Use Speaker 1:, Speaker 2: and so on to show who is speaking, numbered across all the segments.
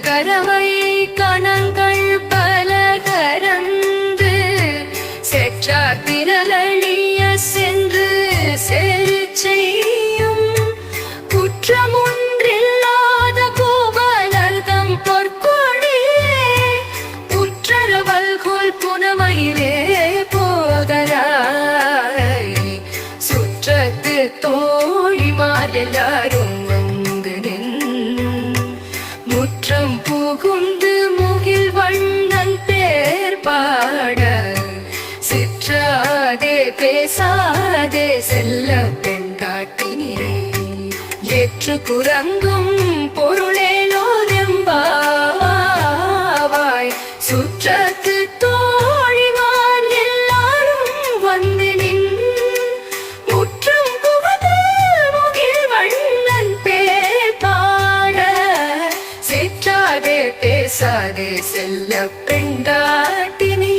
Speaker 1: கரவை கணங்கள் பல கரந்து செற்றார் பிறலழிய சென்று செரு செய்யும். குற்றமொன்றில்லாத கோவலர்தம் பொற்கொடியே புற்றரவல்கோல் புனமயிலே போகராய் சுற்றத்து தோழிமார் எல்லாரும் முற்றம் புகுந்து முகில் வண்ணன் பேர் பாட சிற்றாதே பேசாதே செல்ல பெண் காட்டினே ஏற்று குரங்கும் பொருளே பேசாதே செல்ல பெண்டாட்டினி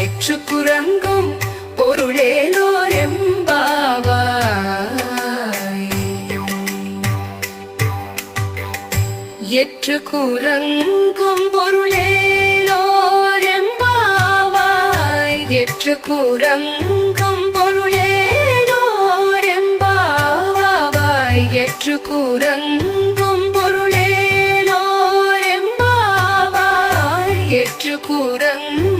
Speaker 1: எற்று குரங்கும் பொருளேலோர் எம்பாவாய் எற்று குரங்கும் பொருளேலோர் எம்பாவாய் எற்று குரங்கும் பொருளேலோர் எம்பாவாய் எற்று குரங்கும் பொருளேலோர் எம்பாவாய் எற்று குரங்கும்